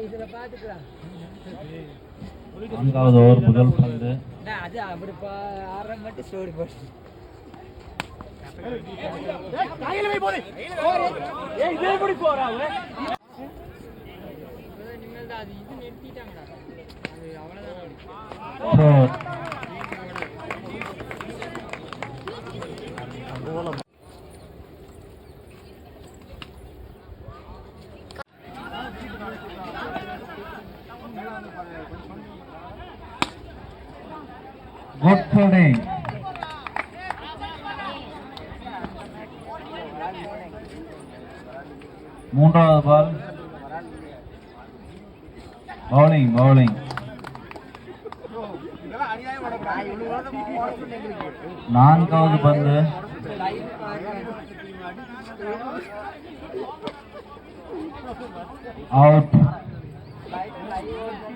இதுல பாத்துக்கலாம் நான்காவது ஓவர் முதல் பந்து. அது அப்படி ஆடுற மட்டும் ஸ்டோரி போட்டு ஃபோர் குட் ஃபீல்டிங் மூன்றாவது பால் பவுலிங் பவுலிங் நான்காவது பந்து. அவுட்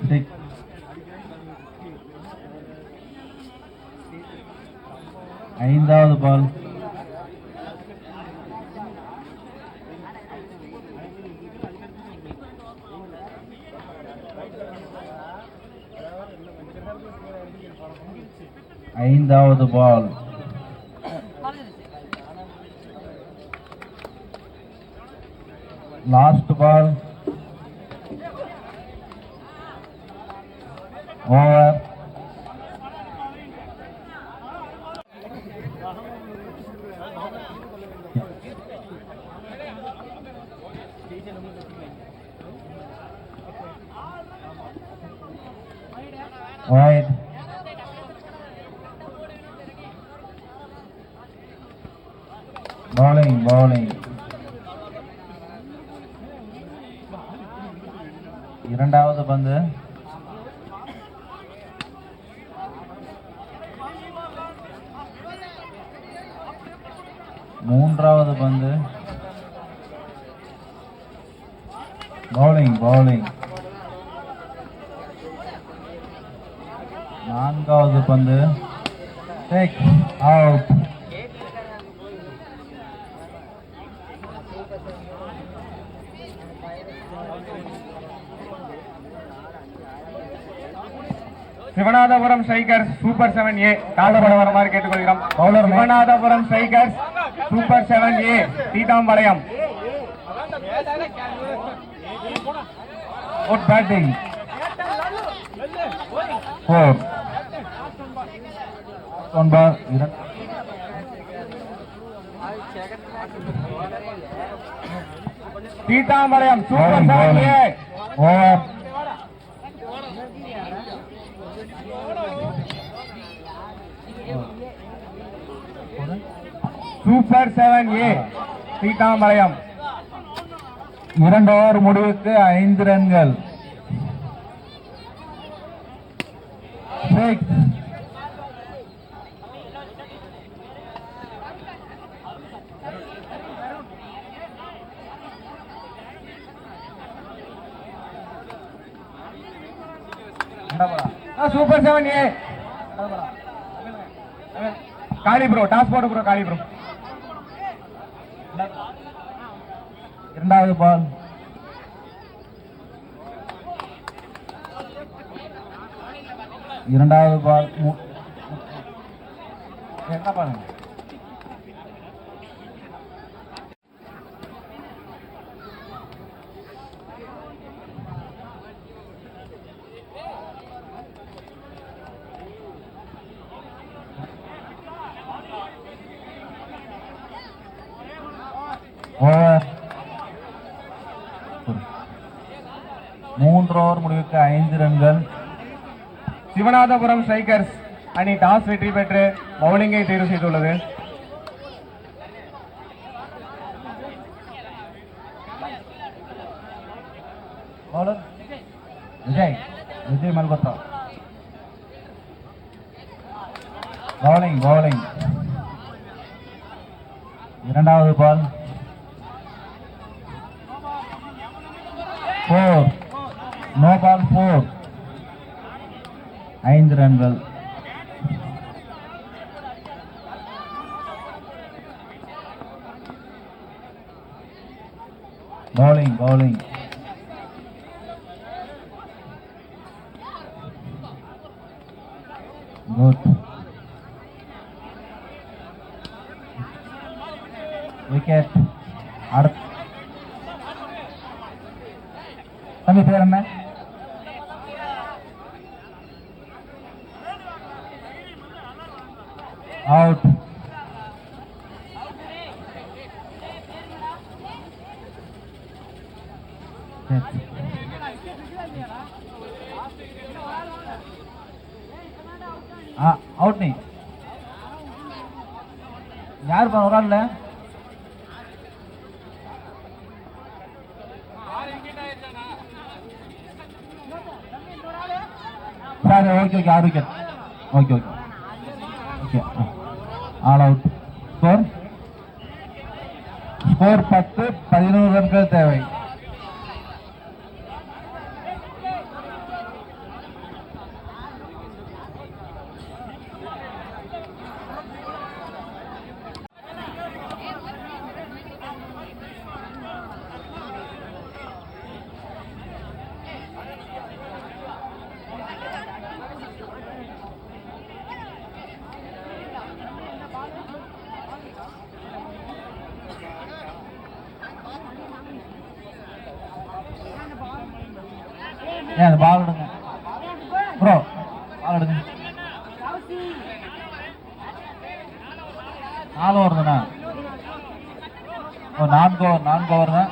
சிக்ஸ் ஐந்தாவது பால் ஐந்தாவது பால். லாஸ்ட் பால் ஓவர் இரண்டாவது பந்து. மூன்றாவது பந்து. பவுலிங் பவுலிங் நான்காவது பந்து. Take out Sivanathapuram strikers super seven A தாழ்பட வருமாறு கேட்டுக்கொள்கிறோம். Sivanathapuram strikers super seven A Theethampalayam good batting four இரண்டு Theethampalayam super seven A. Over super seven A Theethampalayam இரண்டு ஓவர் முடிவுக்கு ஐந்து ரன்கள். Six super seven A. Kali bro toss போடு bro Kali bro இரண்டாவது ball இரண்டாவது பால் மு- என்ன பாருங்க ஓவர் மூன்று ஓவர் முடிவுக்கு ஐந்து ரன்கள். சிவநாதபுரம் ஸ்ட்ரைக்கர்ஸ் அணி டாஸ் வெற்றி பெற்று பவுலிங்கை தேர்வு செய்துள்ளது bowler Vijay Vijay Malhotra bowling bowling இரண்டாவது ball four no ball four ஐந்து ரன்கள் bowling bowling good wicket அடுத்து தம்பி பேர் என்ன அவுட் அவுட் நீ. யார் பா ஒரு ஆள்ல சார் ஓகே ஓகே ஆறு wicket okay okay okay all out score score பத்து பதினோரு ரன்கள் தேவை. ஏன் அந்த பால் எடுங்க ப்ரோ பால் எடுங்க நாலு ஓவர் தானே? ஓ நான்கு ஓவர் நான்கு ஓவர் தான்.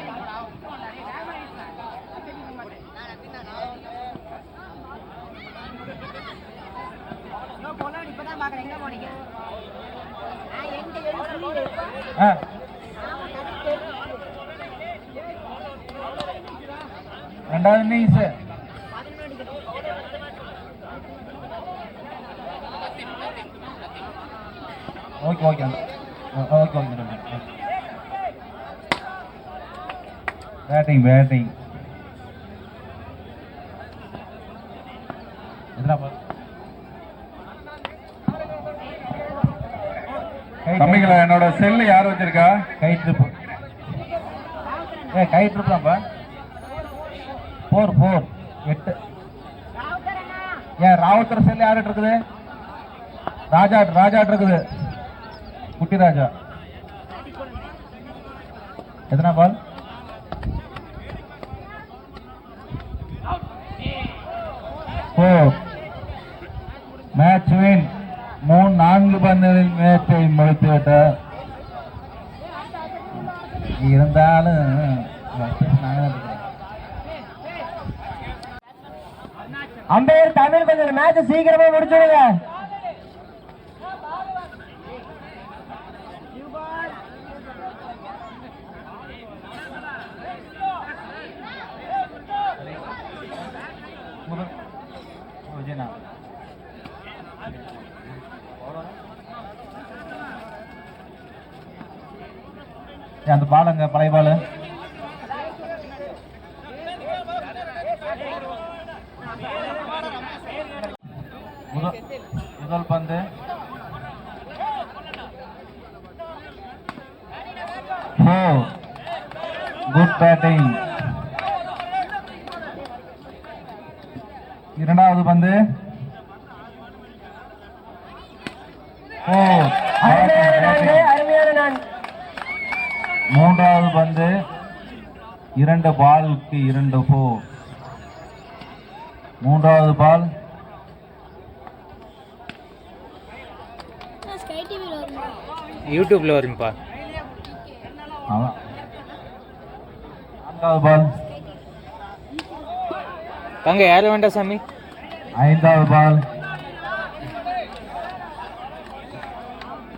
ஆ. ரெண்டாவது innings okay okay okay okay batting batting எத்தனை பால் தம்பிங்களா என்னோட செல்லு யார் வச்சிருக்கா? கை ட்ரிப் ஏ கை ஃபோர் ஃபோர் எட்டு. ஏன் ராவுத்தர் செல் யார்கிட்ட இருக்குது? ராஜா ராஜாட்ட இருக்குது. குட்டி ராஜா எத்தனா பால் மேட்ச் வின் மூணு நான்கு பந்துகளில் மேட்சை முடித்து விட்டார் இருந்தாலும் அம்பையர் தமிழ் கொஞ்சம் மேட்ச் சீக்கிரமா முடிச்சுடுங்க. விஜயனா அந்த பாலங்க பழைய பால் முதல் பந்து. குட் பேட்டிங் இரண்டாவது பந்து ஓ அருமையான நான் மூன்றாவது பந்து. இரண்டு பாலுக்கு இரண்டு ஃபோர் மூன்றாவது பால். யூடியூப்ல வரும்பா. நான்காவது பால். தங்க யாரும் வேண்டாம் சாமி? ஐந்தாவது பால்.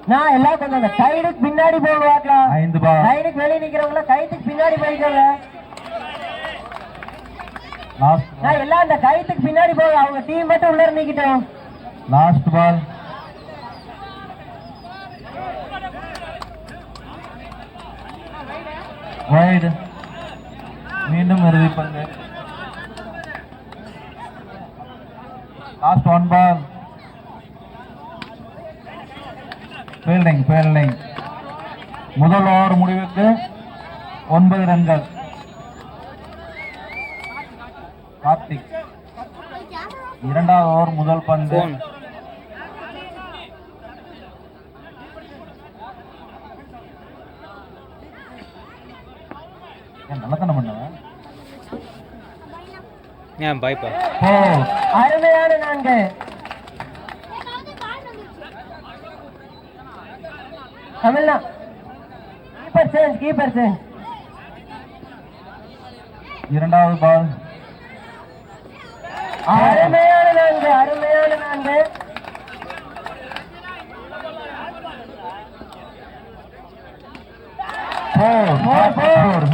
நான் எல்லாம் அந்த கைடுக்கு பின்னாடி போகலாம் ஐந்து பால் கைடுக்கு வெளியே நிக்கிறவங்கள கைத்துக்கு பின்னாடி போய்க்கோங்க. நான் எல்லாம் அந்த கைத்துக்கு பின்னாடி போக அவங்க டீம் மட்டும் உள்ள நிக்கிட்டோம் லாஸ்ட் பால் வைடு மீண்டும் இறுதி பந்து last one ball fielding fielding முதல் ஓவர் முடிவுக்கு ஒன்பது ரன்கள். கார்த்திக். இரண்டாவது ஓவர் முதல் பந்து. நல்லத்தனம் பண்ணுவேன் ஏன் பாய்ப்பா? அருமையான நான்கு. தமிழ்னா கீப்பர் சேஞ்ச் கீப்பர் சேஞ்ச் இரண்டாவது பால் அருமையான நான்கு அருமையான நான்கு.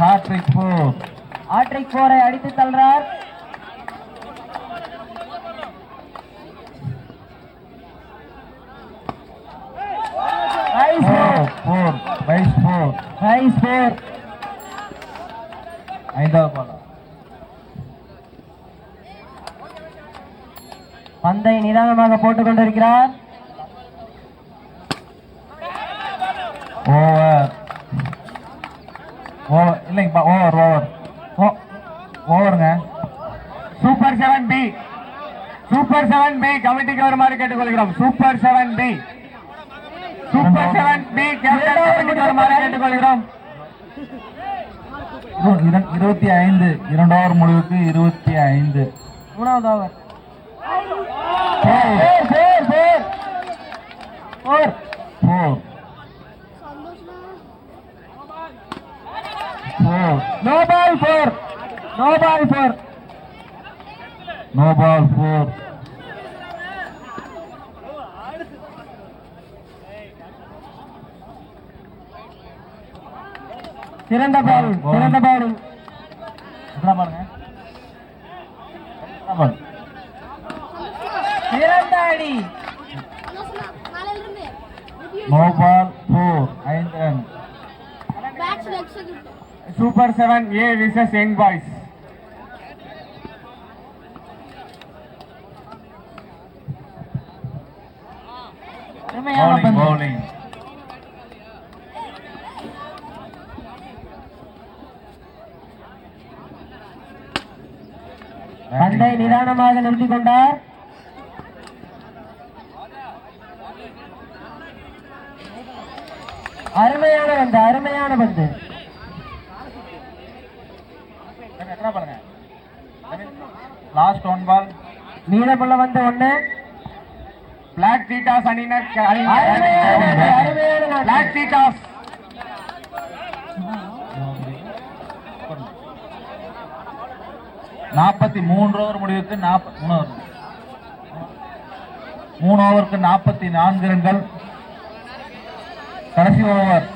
ஹாட்ரிக் ஃபோர் ஆட்ரிக் போரை அடித்து தள்ளுறார் nice four four byes four nice ஐந்தாவது பாலம் பந்தை நிதானமாக போட்டுக் கொண்டிருக்கிறார். ஓவர் ஓவர் இல்லைங்கப்பா ஓவர் ஓவர் ஓ ஓவருங்க super seven B super seven B கமிட்டிக்கு வருமாறு கேட்டுக்கொள்கிறோம். Super seven B super seven B captain கமிட்டிக்கு வருமாறு கேட்டுக்கொள்கிறோம் இரு- இரு- இருபத்தி ஐந்து இரண்டு ஓவர் முடிவுக்கு இருபத்தி ஐந்து மூணாவது over four four four four four four no ball four no ball four no ball four சிறந்த பால் Ball. சிறந்த பாருங்க பால் சிறந்த அடி. நோ பால் ஃபோர் ஐந்து run. Super seven A versus young boys bowling bowling பந்தை நிதானமாக நிறுத்திக் கொண்டார் அருமையான பந்து அருமையான பந்து எத்தனை பாருங்க லாஸ்ட் ஒன் பால் மீதமுள்ள வந்து ஒண்ணு. பிளாக் சீட்டாஸ் அணியினர். பிளாக் சீட்டாஸ் நாற்பத்தி மூன்று ஓவர் முடிவுக்கு மூணு மூணு ஓவருக்கு நாற்பத்தி நான்கு ரன்கள். கடைசி ஓவர்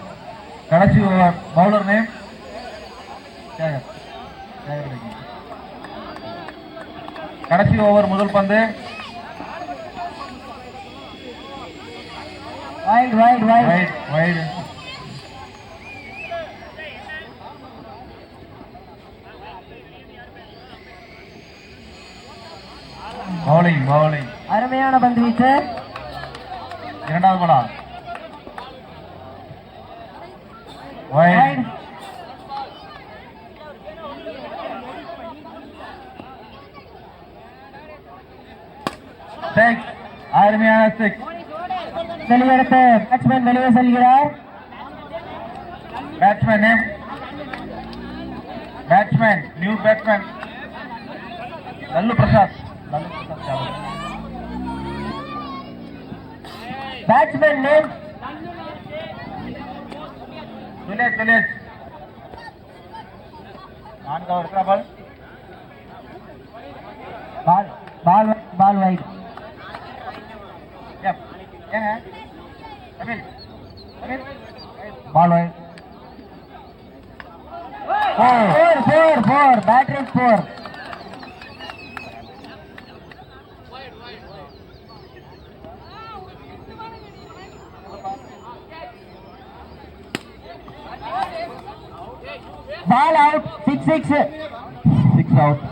கடைசி over bowler name Sekar Sekar. கடைசி ஓவர் முதல் பந்து. Wide wide wide wide wide bowling bowling அருமையான பந்து வீச்சு இரண்டாவது பலா வைட் சிக்ஸ் அருமையான சிக்ஸ் வெளியெடுத்து பேட்ஸ்மேன் வெளியே செல்கிறார் batsman name batsman new batsman Lallu Prasad Lallu Prasad Yadav. Batsman name Sulesh Sulesh நான்காவது இருக்கிற ball ball ball ball wide ஏன் ஏங்க Kapil Kapil ball. Wide four four four battery four ball out six six six out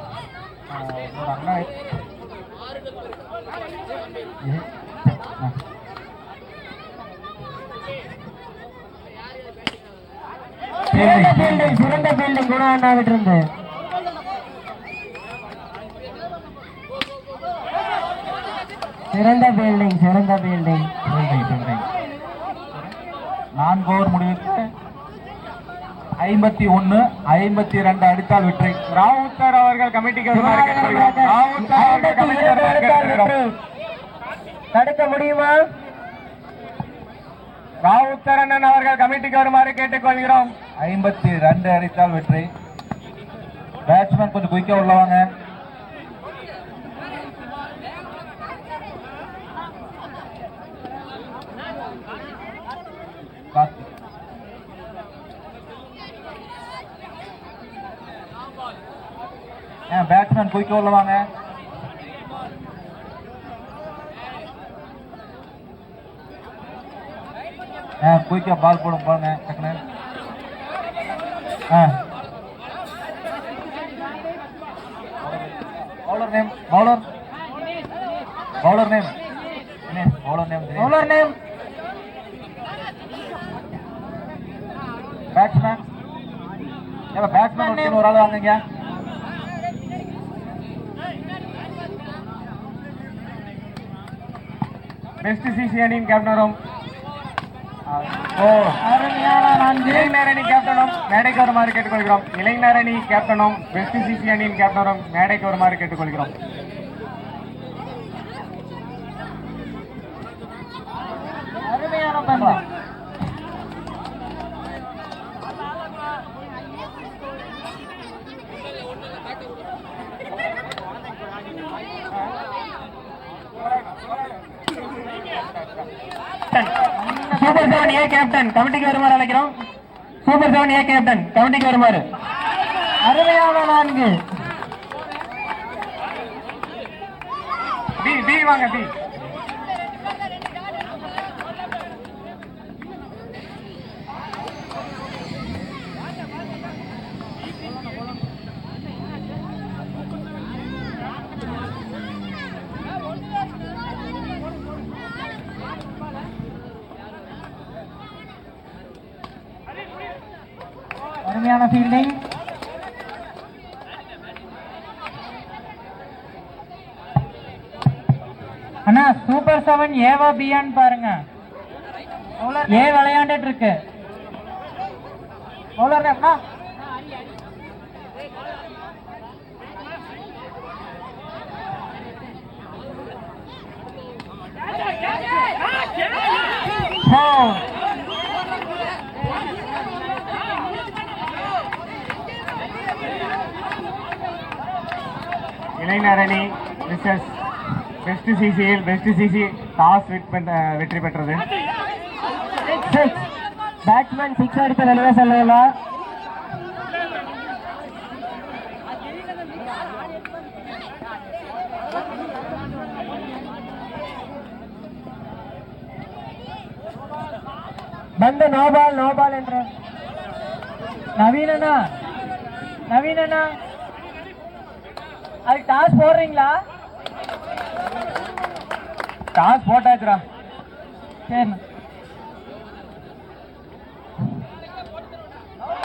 சிறந்த fielding சிறந்த fielding குணவண்ணாவிட்டு இருந்து சிறந்த fielding சிறந்த பீல்டிங் ஃபீல்டிங் ஃபீல்டிங் நான்கு ஓவர் முடிவுக்கு ஐம்பத்தி ஒன்னு ஐம்பத்தி இரண்டு அடித்தால் வெற்றி. ராவுத்தர் அவர்கள் கமிட்டிக்கு தடுக்க முடியுமா? ராவுத்தரண்ணன் அவர்கள் கமிட்டிக்கு வருமாறு கேட்டுக்கொள்கிறோம். ஐம்பத்தி ரெண்டு அடித்தால் வெற்றி. பேட்ஸ்மேன் கொஞ்சம் குயிக்கா உள்ளவாங்க ஏன் பேட்ஸ்மேன் குயிக்கா உள்ளவாங்க குயிக்கா பால் போடும் பாருங்க டக்குன்னு bowler name bowler bowler name என்ன bowler name bowler name batsman ஏப்பா பேட்ஸ்மேன் நேம் ஒரு ஆள் வாங்குங்க பெஸ்ட் சிசி அணியின் கேப்டனும் ஓ. அருமையான நான்கு இளைஞர் அணி கேப்டனும் மேடைக்கு வருமாறு கேட்டுக்கொள்கிறோம். இளைஞர் கேப்டனும் பெஸ்ட் சிசி அணியின் கேப்டனும் மேடைக்கு வருமாறு கேட்டுக்கொள்கிறோம். அருமையான பந்து சூப்பர் செவன் ஏ கேப்டன் கமிட்டிக்கு வருமாறு அழைக்கிறோம். சூப்பர் செவன் ஏ கேப்டன் கமிட்டிக்கு வருமாறு. அருமையான நான்கு. பி பி வாங்க பி. அருமையான ஃபீல்டிங் அண்ணா சூப்பர் செவன் ஏவா பியான்னு பாருங்க. ஏ விளையாண்டுட்டு இருக்கு. பவுலர் அண்ணா Four. இளைநரணி மிஸ்ஸஸ் பெஸ்ட் சிசியில் பெஸ்ட் சிசி டாஸ் வெற்றி பெற்றது. சிக்ஸ் பேட்ஸ்மேன் சிக்ஸ் அடித்த நிலவே செல்லலாம் பந்து நோபால் நோபால் என்ற. நவீனனா நவீனண்ணா. அது டாஸ் போடுறீங்களா? டாஸ் போட்டாச்சுடா. சரிண்ணா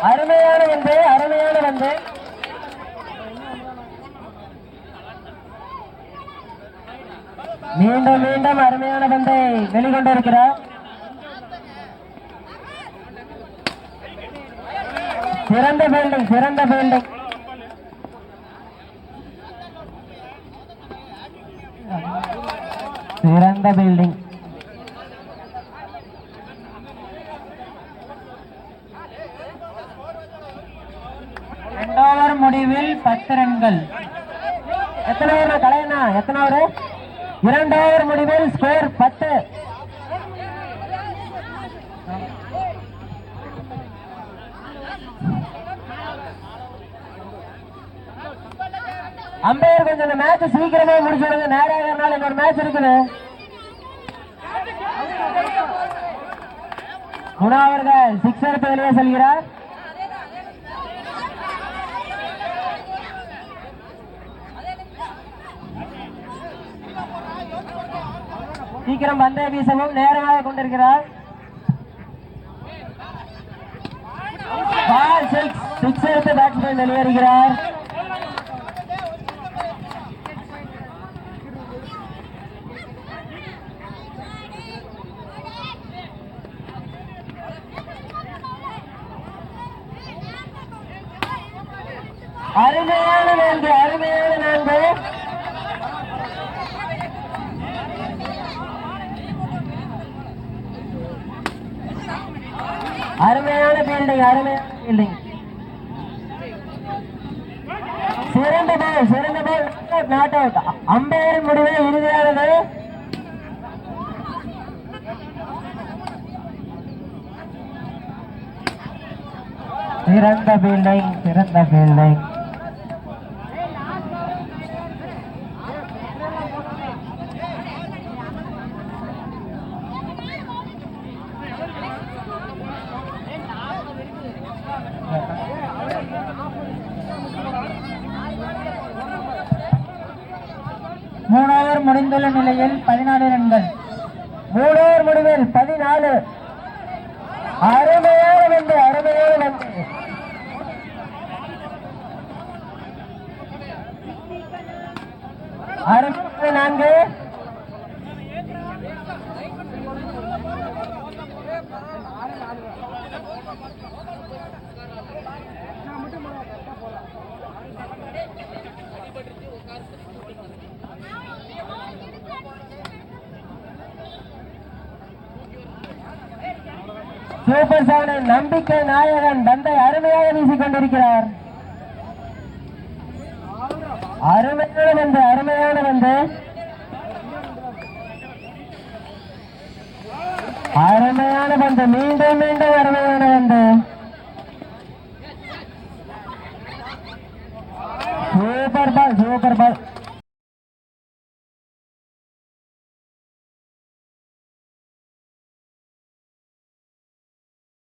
அருமையான வந்து அருமையான வந்து மீண்டும் மீண்டும் அருமையான பந்தை வெளிக்கொண்டு இருக்கிறார் சிறந்த ஃபீல்டிங் சிறந்த ஃபீல்டிங் சிறந்த பில்டிங் இரண்டாவது முடிவில் பத்து ரன்கள். எத்தனை ஓவர் கலையண்ணா? எத்தனை ஓவர் இரண்டாவது முடிவில் ஸ்கோர் பத்து அம்பையர் கொஞ்சம் இந்த மேட்ச் சீக்கிரமே முடிச்சிடுங்க. நேராக இன்னொரு மேட்ச் இருக்குது. குணா அவர்கள் சிக்ஸ் பதிலே செல்கிறார். சீக்கிரம் பந்தை வீசவும் நேரமாக கொண்டிருக்கிறார். பால் சிக்ஸ் சிக்ஸ் எடுத்து பேட்ஸ்மேன் வெளியேறுகிறார். அருமையான நான்கு அருமையான நான்கு அருமையான பீல்டிங் அருமையான பீல்டிங் சிறந்த பால் சிறந்த பால் நாட் அவுட் அம்பையரின் முடிவு இறுதியானது. சிறந்த பீல்டிங் சிறந்த பீல்டிங் மூணு வந்துள்ள நிலையில் பதினாலு ரன்கள். மூணோர் முடிவில் பதினாலு. அருமையான வந்து அருமையான வந்து அறுபத்தி நான்கு. சூப்பர் செவனை நம்பிக்கை நாயகன் பந்தை அருமையாக வீசிக் கொண்டிருக்கிறார் அருமையான வந்து அருமையான வந்து அருமையான பந்து மீண்டும் மீண்டும் அருமையான